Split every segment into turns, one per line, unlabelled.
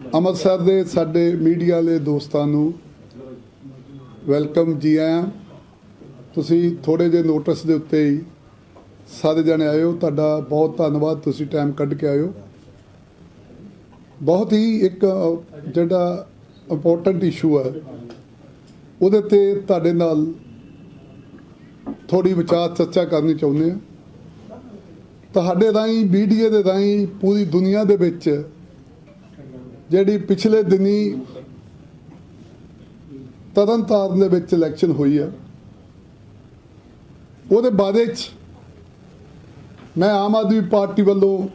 ਅੰਮ੍ਰਿਤਸਰ ਦੇ ਸਾਡੇ ਮੀਡੀਆ ਵਾਲੇ ਦੋਸਤਾਂ ਨੂੰ ਵੈਲਕਮ ਜੀ ਆਇਆਂ। ਤੁਸੀਂ ਥੋੜੇ ਜਿਹੇ ਨੋਟਿਸ ਦੇ ਉੱਤੇ ਹੀ ਸਾਰੇ ਜਣੇ ਆਇਓ ਤੁਹਾਡਾ ਬਹੁਤ ਧੰਨਵਾਦ, ਤੁਸੀਂ ਟਾਈਮ ਕੱਢ ਕੇ ਆਇਓ ਬਹੁਤ ਹੀ ਇੱਕ ਜਿਹੜਾ ਇੰਪੋਰਟੈਂਟ ਇਸ਼ੂ ਹੈ, ਉਹਦੇ ਤੇ ਤੁਹਾਡੇ ਨਾਲ ਥੋੜੀ ਵਿਚਾਰ ਚਰਚਾ ਕਰਨੀ ਚਾਹੁੰਦੇ ਹਾਂ। ਤੁਹਾਡੇ ਰਾਹੀਂ ਮੀਡੀਆ ਦੇ ਰਾਹੀਂ, ਪੂਰੀ ਦੁਨੀਆ ਦੇ ਵਿੱਚ ਜਿਹੜੀ ਪਿਛਲੇ ਦਿਨੀ ਤਰਨਤਾਰਨ ਦੇ ਵਿੱਚ ਇਲੈਕਸ਼ਨ ਹੋਈ ਆ, ਉਹਦੇ ਬਾਰੇ ਚ ਮੈਂ ਆਮ ਆਦਮੀ ਪਾਰਟੀ ਵੱਲੋਂ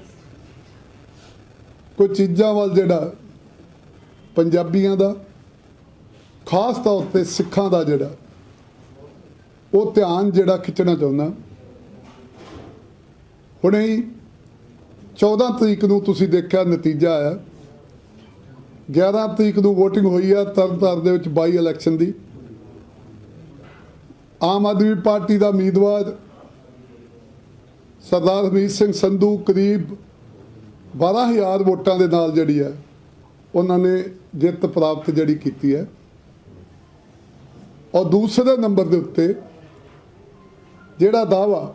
ਕੁਝ ਚੀਜ਼ਾਂ ਵੱਲ ਜਿਹੜਾ ਪੰਜਾਬੀਆਂ ਦਾ, ਖਾਸ ਤੌਰ ਤੇ ਸਿੱਖਾਂ ਦਾ ਜਿਹੜਾ, ਉਹ ਧਿਆਨ ਜਿਹੜਾ ਖਿੱਚਣਾ ਚਾਹੁੰਦਾ। ਹੁਣੇ ਹੀ 14 ਤਰੀਕ ਨੂੰ ਤੁਸੀਂ ਦੇਖਿਆ ਨਤੀਜਾ ਆਇਆ। 11 ਤਰੀਕ ਨੂੰ ਵੋਟਿੰਗ ਹੋਈ ਆ ਤਰਨਤਾਰਨ ਦੇ ਵਿੱਚ ਬਾਈ ਇਲੈਕਸ਼ਨ ਦੀ। ਆਮ ਆਦਮੀ ਪਾਰਟੀ ਦਾ ਉਮੀਦਵਾਰ ਸਰਦਾਰ ਹਮੀਤ ਸਿੰਘ ਸੰਧੂ ਕਰੀਬ 12000 ਵੋਟਾਂ ਦੇ ਨਾਲ ਜਿਹੜੀ ਹੈ ਉਹਨਾਂ ਨੇ ਜਿੱਤ ਪ੍ਰਾਪਤ ਜਿਹੜੀ ਕੀਤੀ ਹੈ। ਔਰ ਦੂਸਰੇ ਨੰਬਰ ਦੇ ਉੱਤੇ ਜਿਹੜਾ ਦਾਵਾ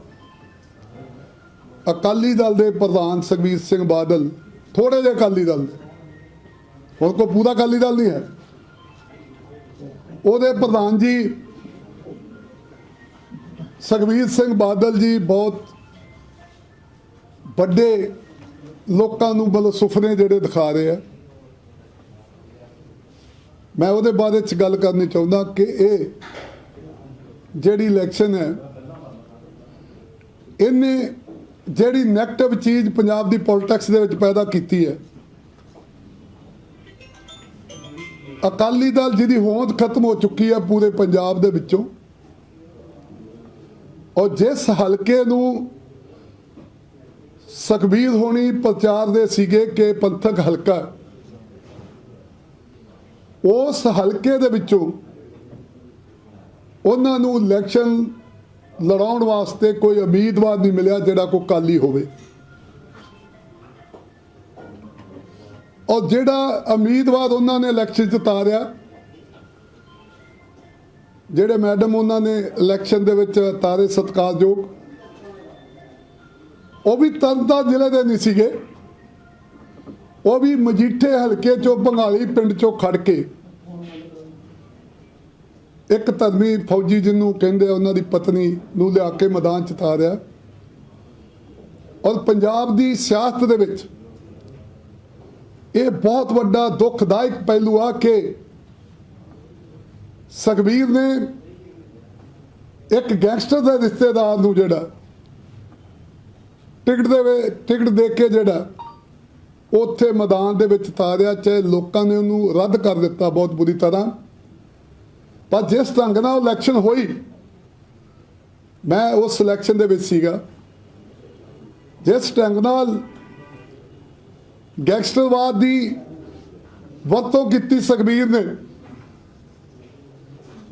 ਅਕਾਲੀ ਦਲ ਦੇ ਪ੍ਰਧਾਨ ਸੁਖਬੀਰ ਸਿੰਘ ਬਾਦਲ ਥੋੜੇ ਜਿਹੇ ਅਕਾਲੀ ਦਲ ਦੇ ਹੁਣ ਕੋ ਪੂਰਾ ਅਕਾਲੀ ਦਲ ਨਹੀਂ ਹੈ। ਉਹਦੇ ਪ੍ਰਧਾਨ ਜੀ ਸੁਖਬੀਰ ਸਿੰਘ ਬਾਦਲ ਜੀ ਬਹੁਤ ਵੱਡੇ ਲੋਕਾਂ ਨੂੰ ਬਲ ਸੁਫਨੇ ਜਿਹੜੇ ਦਿਖਾ ਰਹੇ ਆ। ਮੈਂ ਉਹਦੇ ਬਾਰੇ ਚ ਗੱਲ ਕਰਨੀ ਚਾਹੁੰਦਾ ਕਿ ਇਹ ਜਿਹੜੀ ਇਲੈਕਸ਼ਨ ਹੈ, ਇਹਨੇ ਜਿਹੜੀ ਨੈਗੇਟਿਵ ਚੀਜ਼ ਪੰਜਾਬ ਦੀ ਪੋਲਿਟਿਕਸ ਦੇ ਵਿੱਚ ਪੈਦਾ ਕੀਤੀ ਹੈ ਅਕਾਲੀ ਦਲ ਜਿਹਦੀ ਹੋਂਦ ਖਤਮ ਹੋ ਚੁੱਕੀ ਹੈ ਪੂਰੇ ਪੰਜਾਬ ਦੇ ਵਿੱਚੋਂ, ਔਰ ਜਿਸ ਹਲਕੇ ਨੂੰ ਸੁਖਬੀਰ ਹੋਣੀ ਪ੍ਰਚਾਰ ਦੇ ਸੀਗੇ ਕਿ ਪੰਥਕ ਹਲਕਾ, ਉਸ ਹਲਕੇ ਦੇ ਵਿੱਚੋਂ ਉਹਨਾਂ ਨੂੰ ਇਲੈਕਸ਼ਨ ਲੜਾਉਣ ਵਾਸਤੇ ਕੋਈ ਉਮੀਦਵਾਰ ਨਹੀਂ ਮਿਲਿਆ ਜਿਹੜਾ ਕੋਈ ਕਾਲੀ ਹੋਵੇ। ਔਰ ਜਿਹੜਾ ਉਮੀਦਵਾਰ ਉਹਨਾਂ ਨੇ ਇਲੈਕਸ਼ਨ ਚ ਤਾਰਿਆ, ਜਿਹੜੇ ਮੈਡਮ ਉਹਨਾਂ ਨੇ ਇਲੈਕਸ਼ਨ ਦੇ ਵਿੱਚ ਤਾਰੇ ਸਤਕਾਰਯੋਗ, ਉਹ ਵੀ ਤਰਨਤਾਰਨ ਜ਼ਿਲ੍ਹੇ ਦੇ ਨਹੀਂ ਸੀਗੇ। ਉਹ ਵੀ ਮਜੀਠੇ ਹਲਕੇ ਚੋਂ ਬੰਗਾਲੀ ਪਿੰਡ ਚੋਂ ਖੜ ਕੇ ਇੱਕ ਧਰਮੀ ਫੌਜੀ ਜਿਹਨੂੰ ਕਹਿੰਦੇ ਉਹਨਾਂ ਦੀ ਪਤਨੀ ਨੂੰ ਲਿਆ ਕੇ ਮੈਦਾਨ ਚ ਤਾਰਿਆ। ਔਰ ਪੰਜਾਬ ਦੀ ਸਿਆਸਤ ਦੇ ਵਿੱਚ ਇਹ ਬਹੁਤ ਵੱਡਾ ਦੁਖਦਾਇਕ ਪਹਿਲੂ ਆ ਕਿ ਸੁਖਬੀਰ ਨੇ ਇੱਕ ਗੈਂਗਸਟਰ ਦੇ ਰਿਸ਼ਤੇਦਾਰ ਨੂੰ ਜਿਹੜਾ ਟਿਕਟ ਦੇ ਵੇ ਟਿਕਟ ਦੇ ਕੇ ਜਿਹੜਾ ਉੱਥੇ ਮੈਦਾਨ ਦੇ ਵਿੱਚ ਤਾਰਿਆ ਚਾਹੇ ਲੋਕਾਂ ਨੇ ਉਹਨੂੰ ਰੱਦ ਕਰ ਦਿੱਤਾ ਬਹੁਤ ਬੁਰੀ ਤਰ੍ਹਾਂ। ਪਰ ਜਿਸ ਢੰਗ ਨਾਲ ਇਲੈਕਸ਼ਨ ਹੋਈ, ਮੈਂ ਉਸ ਇਲੈਕਸ਼ਨ ਦੇ ਵਿੱਚ ਸੀਗਾ। ਜਿਸ ਢੰਗ ਨਾਲ ਗੈਂਗਸਟਰਵਾਦ ਦੀ ਵਰਤੋਂ ਕੀਤੀ ਸੁਖਬੀਰ ਨੇ।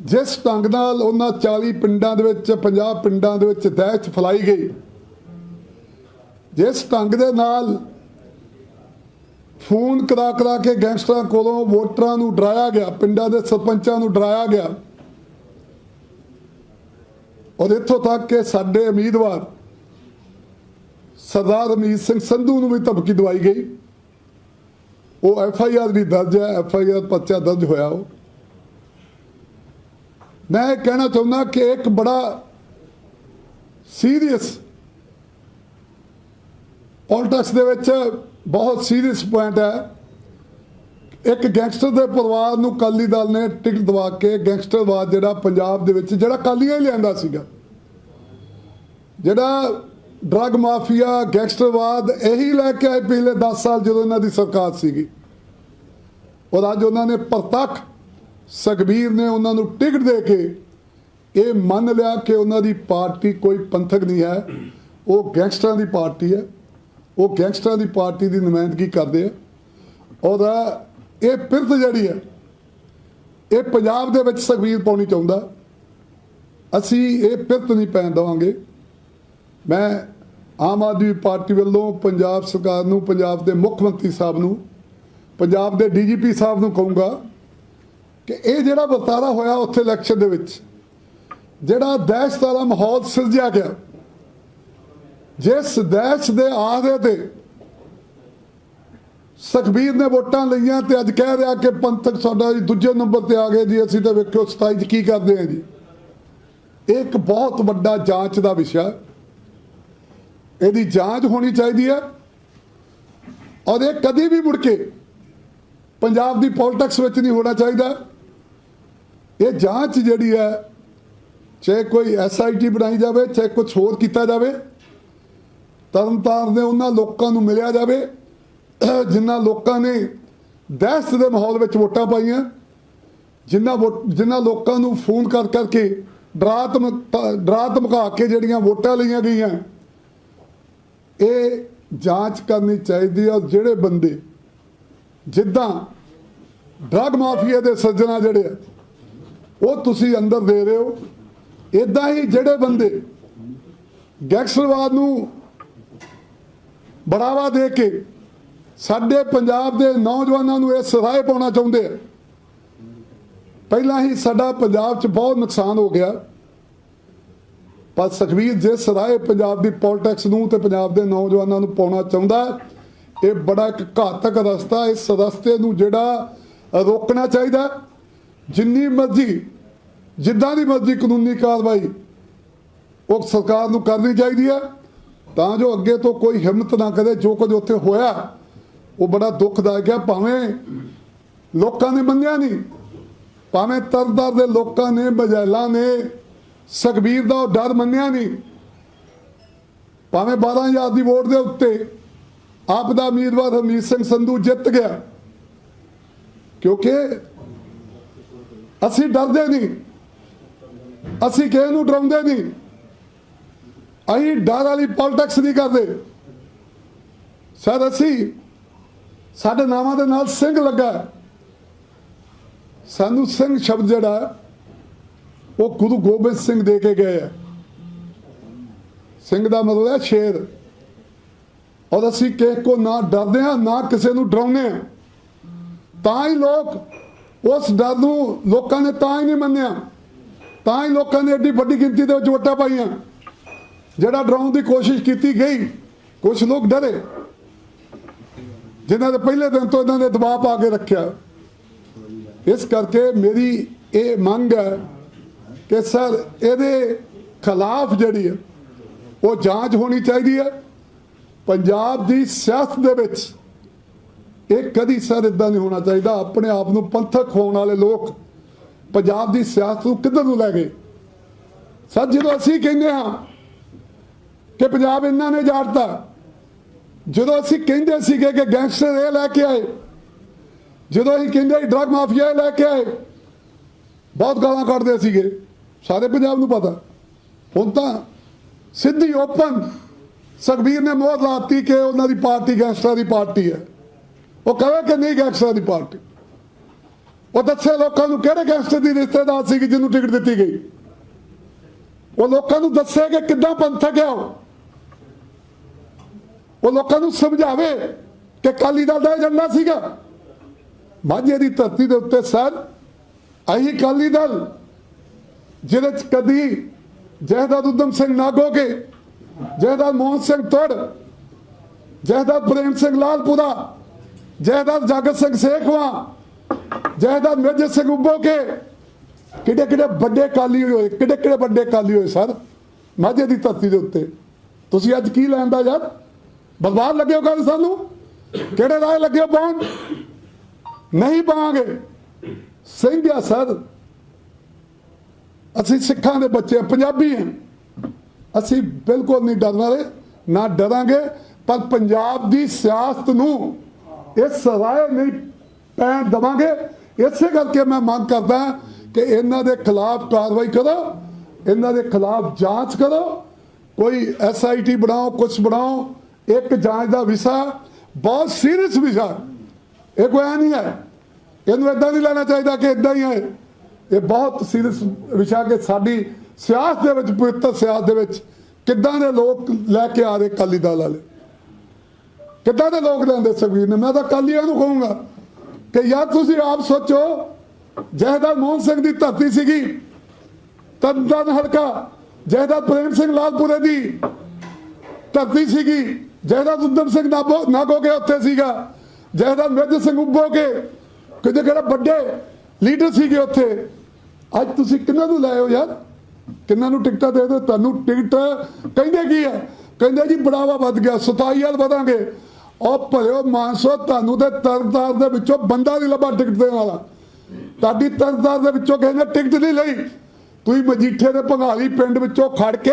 ਜਿਸ ਢੰਗ ਨਾਲ ਉਹਨਾਂ 40 ਪਿੰਡਾਂ ਦੇ ਵਿੱਚ 50 ਪਿੰਡਾਂ ਦੇ ਵਿੱਚ ਦਹਿਸ਼ਤ ਫੈਲਾਈ ਗਈ। ਜਿਸ ਢੰਗ ਦੇ ਨਾਲ ਫੋਨ ਕਰਾ ਕਰਾ ਕੇ ਗੈਂਗਸਟਰਾਂ ਕੋਲੋਂ ਵੋਟਰਾਂ ਨੂੰ ਡਰਾਇਆ ਗਿਆ, ਪਿੰਡਾਂ ਦੇ ਸਰਪੰਚਾਂ ਨੂੰ ਡਰਾਇਆ ਗਿਆ। ਔਰ ਇੱਥੋਂ ਤੱਕ ਕਿ ਸਾਡੇ ਉਮੀਦਵਾਰ ਸਰਦਾਰ ਅਮੀਤ ਸਿੰਘ ਸੰਧੂ ਨੂੰ ਵੀ ਧਮਕੀ ਦਵਾਈ ਗਈ। ਉਹ ਐਫ ਆਈ ਆਰ ਵੀ ਦਰਜ ਹੈ ਐਫ ਆਈ ਆਰ ਪਰਚਾ ਦਰਜ ਹੋਇਆ ਉਹ। ਮੈਂ ਇਹ ਕਹਿਣਾ ਚਾਹੁੰਦਾ ਕਿ ਇੱਕ ਬੜਾ ਸੀਰੀਅਸ ਪੋਲਿਟਿਕਸ ਦੇ ਵਿੱਚ ਬਹੁਤ ਸੀਰੀਅਸ ਪੁਆਇੰਟ ਹੈ। ਇੱਕ ਗੈਂਗਸਟਰ ਦੇ ਪਰਿਵਾਰ ਨੂੰ ਕਾਲੀ ਦਲ ਨੇ ਟਿਕਟ ਦਵਾ ਕੇ ਗੈਂਗਸਟਰਵਾਦ ਜਿਹੜਾ ਪੰਜਾਬ ਦੇ ਵਿੱਚ, ਜਿਹੜਾ ਕਾਲੀਆਂ ਹੀ ਲਿਆਂਦਾ ਸੀਗਾ। ਜਿਹੜਾ ਡਰੱਗ ਮਾਫੀਆ ਗੈਂਗਸਟਰਵਾਦ ਇਹੀ ਲੈ ਕੇ ਆਏ ਪਿਛਲੇ 10 ਸਾਲ ਜਦੋਂ ਇਹਨਾਂ ਦੀ ਸਰਕਾਰ ਸੀਗੀ। ਔਰ ਅੱਜ ਉਹਨਾਂ ਨੇ ਪ੍ਰਤੱਖ ਸੁਖਬੀਰ ਨੇ ਉਹਨਾਂ ਨੂੰ ਟਿਕਟ ਦੇ ਕੇ ਇਹ ਮੰਨ ਲਿਆ ਕਿ ਉਹਨਾਂ ਦੀ ਪਾਰਟੀ ਕੋਈ ਪੰਥਕ ਨਹੀਂ ਹੈ। ਉਹ ਗੈਂਗਸਟਰਾਂ ਦੀ ਪਾਰਟੀ ਹੈ। ਉਹ ਗੈਂਗਸਟਰਾਂ ਦੀ ਪਾਰਟੀ ਦੀ ਨੁਮਾਇੰਦਗੀ ਕਰਦੇ ਆ। ਔਰ ਇਹ ਪਿਰਤ ਜਿਹੜੀ ਹੈ, ਇਹ ਪੰਜਾਬ ਦੇ ਵਿੱਚ ਸੁਖਬੀਰ ਪਾਉਣੀ ਚਾਹੁੰਦਾ। ਅਸੀਂ ਇਹ ਪਿਰਤ ਨਹੀਂ ਪੈਣ ਦੇਵਾਂਗੇ। ਮੈਂ ਆਮ ਆਦਮੀ ਪਾਰਟੀ ਵੱਲੋਂ ਪੰਜਾਬ ਸਰਕਾਰ ਨੂੰ, ਪੰਜਾਬ ਦੇ ਮੁੱਖ ਮੰਤਰੀ ਸਾਹਿਬ ਨੂੰ ਪੰਜਾਬ ਦੇ ਡੀਜੀਪੀ ਸਾਹਿਬ ਨੂੰ ਕਹੂੰਗਾ ਕਿ ਇਹ ਜਿਹੜਾ ਵਰਤਾਰਾ ਹੋਇਆ ਉੱਥੇ ਇਲੈਕਸ਼ਨ ਦੇ ਵਿੱਚ, ਜਿਹੜਾ ਦਹਿਸ਼ਤ ਵਾਲਾ ਮਾਹੌਲ ਸਿਰਜਿਆ ਗਿਆ, ਜਿਸ ਦਹਿਸ਼ਤ ਦੇ ਆਹਦੇ ਤੇ ਸੁਖਬੀਰ ਨੇ ਵੋਟਾਂ ਲਈਆਂ ਤੇ ਅੱਜ ਕਹਿ ਰਿਹਾ ਕਿ ਪੰਥਕ ਸਾਡਾ ਜੀ ਦੂਜੇ ਨੰਬਰ ਤੇ ਆ ਗਏ ਜੀ, ਅਸੀਂ ਤਾਂ ਵੇਖਿਓ 27 ਚ ਕੀ ਕਰਦੇ ਆ ਜੀ। ਇਹ ਇੱਕ ਬਹੁਤ ਵੱਡਾ ਜਾਂਚ ਦਾ ਵਿਸ਼ਾ ਇਹਦੀ ਜਾਂਚ ਹੋਣੀ ਚਾਹੀਦੀ ਹੈ ਔਰ ਇਹ ਕਦੀ ਵੀ ਮੁੜ ਕੇ ਪੰਜਾਬ ਦੀ ਪੋਲਿਟਿਕਸ ਵਿੱਚ ਨਹੀਂ ਹੋਣਾ ਚਾਹੀਦਾ। ਇਹ ਜਾਂਚ ਜਿਹੜੀ ਹੈ, ਚਾਹੇ ਕੋਈ ਐਸਆਈਟੀ ਬਣਾਈ ਜਾਵੇ, ਚਾਹੇ ਕੁਝ ਹੋਰ ਕੀਤਾ ਜਾਵੇ, ਤਰਨਤਾਰਨ ਦੇ ਉਹਨਾਂ ਲੋਕਾਂ ਨੂੰ ਮਿਲਿਆ ਜਾਵੇ, ਜਿਨ੍ਹਾਂ ਲੋਕਾਂ ਨੇ ਦਹਿਸ਼ਤ ਦੇ ਮਾਹੌਲ ਵਿੱਚ ਵੋਟਾਂ ਪਾਈਆਂ, ਜਿਨ੍ਹਾਂ ਵੋ- ਜਿਨ੍ਹਾਂ ਲੋਕਾਂ ਨੂੰ ਫੋਨ ਕਰ ਕਰਕੇ ਡਰਾ ਧਮ- ਡਰਾ ਧਮਕਾ ਕੇ ਜਿਹੜੀਆਂ ਵੋਟਾਂ ਲਈਆਂ ਗਈਆਂ, ਇਹ ਜਾਂਚ ਕਰਨੀ ਚਾਹੀਦੀ ਹੈ ਔਰ ਜਿਹੜੇ ਬੰਦੇ ਜਿੱਦਾਂ ਡਰਗ ਮਾਫੀਆ ਦੇ ਸੱਜਣਾ ਜਿਹੜੇ ਆ, ਉਹ ਤੁਸੀਂ ਅੰਦਰ ਦੇ ਰਹੇ ਹੋ। ਇਦਾਂ ਹੀ ਜਿਹੜੇ ਬੰਦੇ ਗੈਂਗਸਟਰਵਾਦ ਨੂੰ ਬੜਾਵਾ ਦੇ ਕੇ ਸਾਡੇ ਪੰਜਾਬ ਦੇ ਨੌਜਵਾਨਾਂ ਨੂੰ ਇਹ ਰਾਹ ਪਾਉਣਾ ਚਾਹੁੰਦੇ ਆ ਪਹਿਲਾਂ ਹੀ ਸਾਡਾ ਪੰਜਾਬ 'ਚ ਬਹੁਤ ਨੁਕਸਾਨ ਹੋ ਗਿਆ। ਪਰ ਸੁਖਬੀਰ ਜੇ ਰਾਹ ਪੰਜਾਬ ਦੀ ਪੋਲਿਟਿਕਸ ਨੂੰ ਤੇ ਪੰਜਾਬ ਦੇ ਨੌਜਵਾਨਾਂ ਨੂੰ ਪਾਉਣਾ ਚਾਹੁੰਦਾ ਇਹ ਬੜਾ ਇੱਕ ਘਾਤਕ ਰਸਤਾ ਇਸ ਰਸਤੇ ਨੂੰ ਜਿਹੜਾ ਰੋਕਣਾ ਚਾਹੀਦਾ ਜਿੰਨੀ ਮਰਜ਼ੀ, ਜਿੱਦਾਂ ਦੀ ਮਰਜ਼ੀ ਕਾਨੂੰਨੀ ਕਾਰਵਾਈ ਉਹ ਸਰਕਾਰ ਨੂੰ ਕਰਨੀ ਚਾਹੀਦੀ ਹੈ। ਤਾਂ ਜੋ ਅੱਗੇ ਤੋਂ ਕੋਈ ਹਿੰਮਤ ਨਾ ਕਰੇ, ਜੋ ਕੁਝ ਉੱਥੇ ਹੋਇਆ, ਉਹ ਬੜਾ ਦੁੱਖਦਾਇਕ ਹੈ। ਭਾਵੇਂ ਲੋਕਾਂ ਨੇ ਮੰਨਿਆ ਨਹੀਂ, ਭਾਵੇਂ ਤਰਦਰ ਦੇ ਲੋਕਾਂ ਨੇ ਬਜੈਲਾਂ ਨੇ, ਸੁਖਬੀਰ ਦਾ ਉਹ ਡਰ ਮੰਨਿਆ ਨਹੀਂ, ਭਾਵੇਂ 12000 ਦੀ ਵੋਟ ਦੇ ਉੱਤੇ ਆਪ ਦਾ ਉਮੀਦਵਾਰ ਹਰਮੀਤ ਸਿੰਘ ਸੰਧੂ ਜਿੱਤ ਗਿਆ। ਕਿਉਂਕਿ ਅਸੀਂ ਡਰਦੇ ਨਹੀਂ। ਅਸੀਂ ਕਿਸੇ ਨੂੰ ਡਰਾਉਂਦੇ ਨਹੀਂ। ਅਸੀਂ ਡਰ ਵਾਲੀ ਪੋਲਿਟਿਕਸ ਨਹੀਂ ਕਰਦੇ। ਸਰ, ਅਸੀਂ ਸਾਡੇ ਨਾਵਾਂ ਦੇ ਨਾਲ ਸਿੰਘ ਲੱਗਾ ਸਾਨੂੰ ਸਿੰਘ ਸ਼ਬਦ ਜਿਹੜਾ ਉਹ ਗੁਰੂ ਗੋਬਿੰਦ ਸਿੰਘ ਦੇ ਕੇ ਗਏ ਆ ਸਿੰਘ ਦਾ ਮਤਲਬ ਹੈ ਸ਼ੇਰ। ਔਰ ਅਸੀਂ ਕਿਸੇ ਕੋ ਨਾ ਡਰਦੇ ਹਾਂ, ਨਾ ਕਿਸੇ ਨੂੰ ਡਰਾਉਂਦੇ ਹਾਂ। ਤਾਂ ਹੀ ਲੋਕ ਉਸ ਡਰ ਨੂੰ ਲੋਕਾਂ ਨੇ ਤਾਂ ਹੀ ਨਹੀਂ ਮੰਨਿਆ। ਤਾਂ ਹੀ ਲੋਕਾਂ ਨੇ ਐਡੀ ਵੱਡੀ ਗਿਣਤੀ ਦੇ ਵਿੱਚ ਵੋਟਾਂ ਪਾਈਆਂ। ਜਿਹੜਾ ਡਰਾਉਣ ਦੀ ਕੋਸ਼ਿਸ਼ ਕੀਤੀ ਗਈ ਕੁਝ ਲੋਕ ਡਰੇ। ਜਿਨ੍ਹਾਂ ਦੇ ਪਹਿਲੇ ਦਿਨ ਤੋਂ ਇਹਨਾਂ ਨੇ ਦਬਾਅ ਪਾ ਕੇ ਰੱਖਿਆ। ਇਸ ਕਰਕੇ ਮੇਰੀ ਇਹ ਮੰਗ ਹੈ ਕਿ ਸਰ, ਇਹਦੇ ਖਿਲਾਫ ਜਿਹੜੀ ਹੈ, ਉਹ ਜਾਂਚ ਹੋਣੀ ਚਾਹੀਦੀ ਹੈ। ਪੰਜਾਬ ਦੀ ਸਿਆਸਤ ਦੇ ਵਿੱਚ ਇਹ ਕਦੀ ਸਰ ਇਦਾਂ ਨਹੀਂ ਹੋਣਾ ਚਾਹੀਦਾ। ਆਪਣੇ ਆਪ ਨੂੰ ਪੰਥਕ ਹੋਣ ਵਾਲੇ ਲੋਕ ਪੰਜਾਬ ਦੀ ਸਿਆਸਤ ਨੂੰ ਕਿੱਧਰ ਨੂੰ ਲੈ ਗਏ? ਸਰ, ਜਦੋਂ ਅਸੀਂ ਕਹਿੰਦੇ ਹਾਂ ਕਿ ਪੰਜਾਬ ਇਹਨਾਂ ਨੇ ਜਾੜਤਾ ਜਦੋਂ ਅਸੀਂ ਕਹਿੰਦੇ ਸੀਗੇ ਕਿ ਗੈਂਗਸਟਰ ਇਹ ਲੈ ਕੇ ਆਏ, ਜਦੋਂ ਅਸੀਂ ਕਹਿੰਦੇ ਸੀ ਡਰਗ ਮਾਫੀਆ ਇਹ ਲੈ ਕੇ ਆਏ, ਬਹੁਤ ਗਾਲਾਂ ਕੱਢਦੇ ਸੀਗੇ। ਸਾਰੇ ਪੰਜਾਬ ਨੂੰ ਪਤਾ। ਹੁਣ ਤਾਂ ਸਿੱਧੀ ਓਪਨ ਸੁਖਬੀਰ ਨੇ ਮੋਹਰ ਲਾਤੀ ਕਿ ਉਹਨਾਂ ਦੀ ਪਾਰਟੀ ਗੈਂਗਸਟਰਾਂ ਦੀ ਪਾਰਟੀ ਹੈ। ਉਹ ਕਹੇ ਕਿ ਨਹੀਂ ਗੈਂਗਸਟਰਾਂ ਦੀ ਪਾਰਟੀ। ਉਹ ਦੱਸੇ ਲੋਕਾਂ ਨੂੰ ਕਿਹੜੇ ਗੈਂਗਸਟਰ ਦੀ ਰਿਸ਼ਤੇਦਾਰ ਸੀ ਕਿ ਜਿਹਨੂੰ ਟਿਕਟ ਦਿੱਤੀ ਗਈ। ਉਹ ਲੋਕਾਂ ਨੂੰ ਦੱਸੇ ਕਿ ਕਿੱਦਾਂ ਪੰਥਕ ਹੈ ਉਹ। ਉਹ ਲੋਕਾਂ ਨੂੰ ਸਮਝਾਵੇ ਕਿ ਕਾਲੀ ਦਲ ਦਾ ਏਜੰਡਾ ਸੀਗਾ। ਮਾਝੇ ਦੀ ਧਰਤੀ ਦੇ ਉੱਤੇ ਸਰ, ਅਹੀ ਕਾਲੀ ਦਲ, ਜਿਹਦੇ ਚ ਕਦੀ ਜਹਦਾਦ ਉਦਮ ਸਿੰਘ ਨਾਗੋਗੇ ਜਹਦਾਦ ਮੋਹਨ ਸਿੰਘ ਤੋੜ ਜਹਦਾਦ ਪ੍ਰੇਮ ਸਿੰਘ ਲਾਲਪੁਰਾ ਜਹਦਾਦ ਜਗਤ ਸਿੰਘ ਸੇਖਵਾ ਜਹਦਾਦ ਮੇਜਰ ਸਿੰਘ ਉੱਬੋਕੇ ਕਿਹੜੇ ਕਿਹੜੇ ਵੱਡੇ ਕਾਲੀ ਹੋਏ ਕਿਹੜੇ ਕਿਹੜੇ ਵੱਡੇ ਕਾਲੀ ਹੋਏ ਸਰ ਮਾਝੇ ਦੀ ਧਰਤੀ ਦੇ ਉੱਤੇ ਤੁਸੀਂ ਅੱਜ ਕੀ ਲੈਂਦਾ ਯਾਰ ਬਰਬਾਦ ਲੱਗੇ ਹੋ ਗੱਲ ਸਾਨੂੰ ਕਿਹੜੇ ਰਾਹ ਲੱਗੇ ਹੋ ਪਾਉਣ ਨਹੀਂ ਪਾਵਾਂਗੇ ਸਿੰਘ ਸਰ ਅਸੀਂ ਸਿੱਖਾਂ ਦੇ ਬੱਚੇ ਹਾਂ, ਪੰਜਾਬੀ ਹਾਂ ਅਸੀਂ ਬਿਲਕੁਲ ਨਹੀਂ ਡਰਨ ਵਾਲੇ, ਨਾ ਡਰਾਂਗੇ, ਪਰ ਪੰਜਾਬ ਦੀ ਸਿਆਸਤ ਨੂੰ ਇਸ ਰਾਏ ਨਹੀਂ ਪੈਣ ਦਵਾਂਗੇ। ਇਸੇ ਕਰਕੇ ਮੈਂ ਮੰਗ ਕਰਦਾ ਕਿ ਇਹਨਾਂ ਦੇ ਖਿਲਾਫ ਕਾਰਵਾਈ ਕਰੋ, ਇਹਨਾਂ ਦੇ ਖਿਲਾਫ ਜਾਂਚ ਕਰੋ, ਕੋਈ ਐਸਆਈਟੀ ਬਣਾਓ ਕੁਝ ਬਣਾਓ, ਇੱਕ ਜਾਂਚ ਦਾ ਵਿਸ਼ਾ, ਬਹੁਤ ਸੀਰੀਅਸ ਵਿਸ਼ਾ। ਇਹ ਕੋਈ ਐਂ ਨਹੀਂ ਹੈ। ਇਹਨੂੰ ਇਦਾਂ ਨਹੀਂ ਲੈਣਾ ਚਾਹੀਦਾ ਕਿ ਇਦਾਂ ਹੀ ਹੈ। ਇਹ ਬਹੁਤ ਸੀਰੀਅਸ ਵਿਸ਼ਾ ਕਿ ਸਾਡੀ ਸਿਆਸਤ ਦੇ ਵਿੱਚ ਪਵਿੱਤਰ ਸਿਆਸਤ ਦੇ ਵਿੱਚ ਕਿੱਦਾਂ ਦੇ ਲੋਕ ਲੈ ਕੇ ਆ ਰਹੇ ਅਕਾਲੀ ਦਲ ਵਾਲੇ? ਕਿੱਦਾਂ ਦੇ ਲੋਕ ਲੈਂਦੇ ਸੁਖਬੀਰ ਨੇ ਮੈਂ ਤਾਂ ਕਾਲੀਆਂ ਨੂੰ ਕਹੂੰਗਾ ਕਿ ਯਾਰ ਤੁਸੀਂ ਆਪ ਸੋਚੋ ਜਹਦਾਰ ਮੋਹਨ ਸਿੰਘ ਦੀ ਧਰਤੀ ਸੀਗੀ ਤੰਦਨ ਹਲਕਾ ਜਹਦਾਰ ਪ੍ਰੇਮ ਸਿੰਘ ਲਾਲਪੁਰੇ ਦੀ ਧਰਤੀ ਸੀਗੀ ਜਹਦਾਰ ਉਦਮ ਸਿੰਘ ਨਾਭੋ ਨਾਗੋ ਉੱਥੇ ਸੀਗਾ ਜਹਦਾਰ ਮੇਜਰ ਸਿੰਘ ਉੱਭੋਗੇ, ਕਿਤੇ ਕਿਹੜਾ ਵੱਡੇ ਲੀਡਰ ਸੀਗੇ ਉੱਥੇ। ਅੱਜ ਤੁਸੀਂ ਕਿਹਨਾਂ ਨੂੰ ਲਾਏ ਯਾਰ? ਕਿੰਨਾਂ ਨੂੰ ਟਿਕਟਾਂ ਦੇ ਦਿਓ, ਤੁਹਾਨੂੰ ਟਿਕਟ ਕਹਿੰਦੇ ਕੀ ਹੈ? ਕਹਿੰਦੇ ਜੀ ਬੜਾਵਾ ਵੱਧ ਗਿਆ 27 ਹਾਲ ਵਧਾਂਗੇ। ਉਹ ਭਲਿਓ ਮਾਨਸੋ, ਤੁਹਾਨੂੰ ਤੇ ਤਰਨਤਾਰ ਦੇ ਵਿੱਚੋਂ ਬੰਦਾ ਨਹੀਂ ਲੱਭਾ ਟਿਕਟ ਦੇਣ ਵਾਲਾ। ਤੁਹਾਡੀ ਤਰਨਤਾਰ ਦੇ ਵਿੱਚੋਂ ਕਿਸੇ ਟਿਕਟ ਨਹੀਂ ਲਈ। ਤੁਸੀਂ ਮਜੀਠੇ ਦੇ ਭੰਗਾਲੀ ਪਿੰਡ ਵਿੱਚੋਂ ਖੜ ਕੇ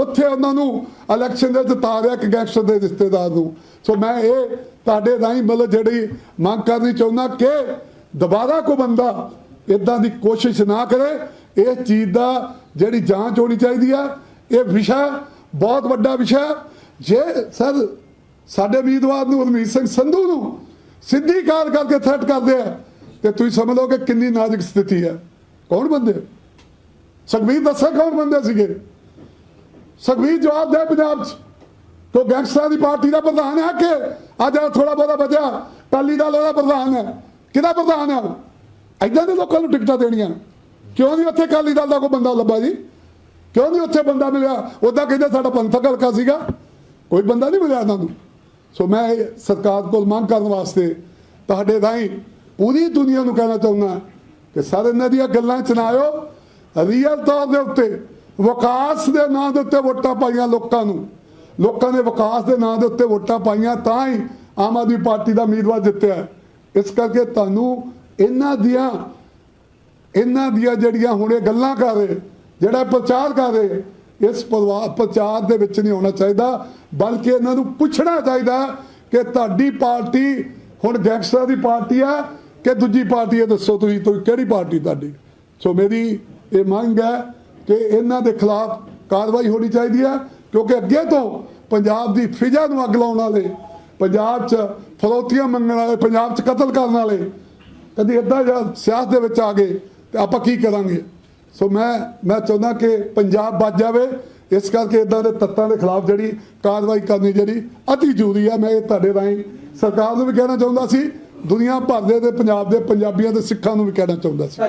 ਉੱਥੇ ਉਹਨਾਂ ਨੂੰ ਇਲੈਕਸ਼ਨ ਦੇ ਜਿਤਾ ਰਿਹਾ ਇੱਕ ਗੈਂਗਸਟਰ ਦੇ ਰਿਸ਼ਤੇਦਾਰ ਨੂੰ। ਸੋ ਮੈਂ ਇਹ ਤੁਹਾਡੇ ਰਾਹੀਂ ਮਤਲਬ ਜਿਹੜੀ ਮੰਗ ਕਰਨੀ ਚਾਹੁੰਦਾ ਕਿ ਦੁਬਾਰਾ ਕੋਈ ਬੰਦਾ ਇਦਾਂ ਦੀ ਕੋਸ਼ਿਸ਼ ਨਾ ਕਰੇ। ਇਸ ਚੀਜ਼ ਦਾ ਜਿਹੜੀ ਜਾਂਚ ਹੋਣੀ ਚਾਹੀਦੀ ਆ, ਇਹ ਵਿਸ਼ਾ ਬਹੁਤ ਵੱਡਾ ਵਿਸ਼ਾ ਜੇ ਸਰ ਸਾਡੇ ਉਮੀਦਵਾਰ ਨੂੰ ਹਰਮੀਤ ਸਿੰਘ ਸੰਧੂ ਨੂੰ ਸਿੱਧੀ ਕਾਰ ਕਰਕੇ ਥ੍ਰੈਟ ਕਰਦੇ ਆ, ਤੇ ਤੁਸੀਂ ਸਮਝ ਲਓ ਕਿ ਕਿੰਨੀ ਨਾਜ਼ੁਕ ਸਥਿਤੀ ਹੈ ਕੌਣ ਬੰਦੇ? ਸੁਖਬੀਰ ਦੱਸੇ ਕੌਣ ਬੰਦੇ ਸੀਗੇ? ਸੁਖਬੀਰ ਜਵਾਬ ਦੇ ਪੰਜਾਬ 'ਚ। ਤੋ ਗੈਂਗਸਟਰਾਂ ਦੀ ਪਾਰਟੀ ਦਾ ਪ੍ਰਧਾਨ ਹੈ ਕਿ ਅੱਜ ਥੋੜਾ ਬਹੁਤਾ ਬਚਿਆ ਟਾਲੀ ਦਾ ਉਹਦਾ ਪ੍ਰਧਾਨ ਹੈ। ਕਿਹਦਾ ਪ੍ਰਧਾਨ ਹੈ ਐਦਾਂ ਦੇ ਲੋਕਾਂ ਨੂੰ ਟਿਕਟਾਂ ਦੇਣੀਆਂ। ਕਿਉਂ ਨਹੀਂ ਉੱਥੇ ਅਕਾਲੀ ਦਲ ਦਾ ਕੋਈ ਬੰਦਾ ਲੱਭਾ ਜੀ? ਕਿਉਂ ਨਹੀਂ ਉੱਥੇ ਬੰਦਾ ਮਿਲਿਆ? ਉਹਦਾ ਕਹਿੰਦੇ ਸਾਡਾ ਪੰਥਕ ਹਲਕਾ ਸੀਗਾ। ਕੋਈ ਬੰਦਾ ਨਹੀਂ ਮਿਲਿਆ ਇਹਨਾਂ ਨੂੰ। ਸੋ ਮੈਂ ਸਰਕਾਰ ਕੋਲ ਮੰਗ ਕਰਨ ਵਾਸਤੇ ਤੁਹਾਡੇ ਰਾਹੀਂ ਪੂਰੀ ਦੁਨੀਆ ਨੂੰ ਕਹਿਣਾ ਚਾਹੁੰਦਾ ਕਿ ਸਾਰੇ, ਇਹਨਾਂ ਦੀਆਂ ਗੱਲਾਂ ਚ ਨਾ ਆਇਓ। ਰੀਅਲ ਤੌਰ ਦੇ ਉੱਤੇ ਵਿਕਾਸ ਦੇ ਨਾਂ ਦੇ ਉੱਤੇ ਵੋਟਾਂ ਪਾਈਆਂ ਲੋਕਾਂ ਨੂੰ। ਲੋਕਾਂ ਨੇ ਵਿਕਾਸ ਦੇ ਨਾਂ ਦੇ ਉੱਤੇ ਵੋਟਾਂ ਪਾਈਆਂ, ਤਾਂ ਹੀ ਆਮ ਆਦਮੀ ਪਾਰਟੀ ਦਾ ਉਮੀਦਵਾਰ ਜਿੱਤਿਆ। ਇਸ ਕਰਕੇ ਤੁਹਾਨੂੰ ਇਹਨਾਂ ਦੀਆਂ ਇਹਨਾਂ ਦੀਆਂ ਜਿਹੜੀਆਂ ਹੁਣੇ ਗੱਲਾਂ ਕਰ ਰਹੇ, ਜਿਹੜਾ ਪ੍ਰਚਾਰ ਕਰ ਰਹੇ, ਇਸ ਪਰਿਵਾਰ ਪ੍ਰਚਾਰ ਦੇ ਵਿੱਚ ਨਹੀਂ ਹੋਣਾ ਚਾਹੀਦਾ, ਬਲਕਿ ਇਹਨਾਂ ਨੂੰ ਪੁੱਛਣਾ ਚਾਹੀਦਾ ਕਿ ਤੁਹਾਡੀ ਪਾਰਟੀ ਹੁਣ ਗੈਂਗਸਟਰਾਂ ਦੀ ਪਾਰਟੀ ਆ ਕਿ ਦੂਜੀ ਪਾਰਟੀ ਹੈ ਦੱਸੋ ਤੁਸੀਂ ਤੁਸੀਂ ਕਿਹੜੀ ਪਾਰਟੀ ਤੁਹਾਡੀ? ਸੋ ਮੇਰੀ ਇਹ ਮੰਗ ਹੈ ਕਿ ਇਹਨਾਂ ਦੇ ਖਿਲਾਫ ਕਾਰਵਾਈ ਹੋਣੀ ਚਾਹੀਦੀ ਹੈ ਕਿਉਂਕਿ ਅੱਗੇ ਤੋਂ ਪੰਜਾਬ ਦੀ ਫਿਜ਼ਾ ਨੂੰ ਅੱਗ ਲਾਉਣ ਵਾਲੇ, ਪੰਜਾਬ 'ਚ ਫਰੋਤੀਆਂ ਮੰਗਣ ਵਾਲੇ, ਪੰਜਾਬ 'ਚ ਕਤਲ ਕਰਨ ਵਾਲੇ ਕਦੀ ਇਦਾਂ ਜਾਂ ਸਿਆਸਤ ਦੇ ਵਿੱਚ ਆ ਗਏ ਤੇ ਆਪਾਂ ਕੀ ਕਰਾਂਗੇ? ਸੋ ਮੈਂ ਮੈਂ ਚਾਹੁੰਦਾ ਕਿ ਪੰਜਾਬ ਬਚ ਜਾਵੇ। ਇਸ ਕਰਕੇ ਇਦਾਂ ਦੇ ਤੱਤਾਂ ਦੇ ਖਿਲਾਫ ਜਿਹੜੀ ਕਾਰਵਾਈ ਕਰਨੀ ਜਿਹੜੀ ਅਤੀ ਜ਼ਰੂਰੀ ਹੈ ਮੈਂ ਇਹ ਤੁਹਾਡੇ ਰਾਹੀਂ ਸਰਕਾਰ ਨੂੰ ਵੀ ਕਹਿਣਾ ਚਾਹੁੰਦਾ ਸੀ, ਦੁਨੀਆ ਭਰ ਦੇ ਤੇ ਪੰਜਾਬ ਦੇ ਪੰਜਾਬੀਆਂ ਤੇ ਸਿੱਖਾਂ ਨੂੰ ਵੀ ਕਹਿਣਾ ਚਾਹੁੰਦਾ ਸੀ।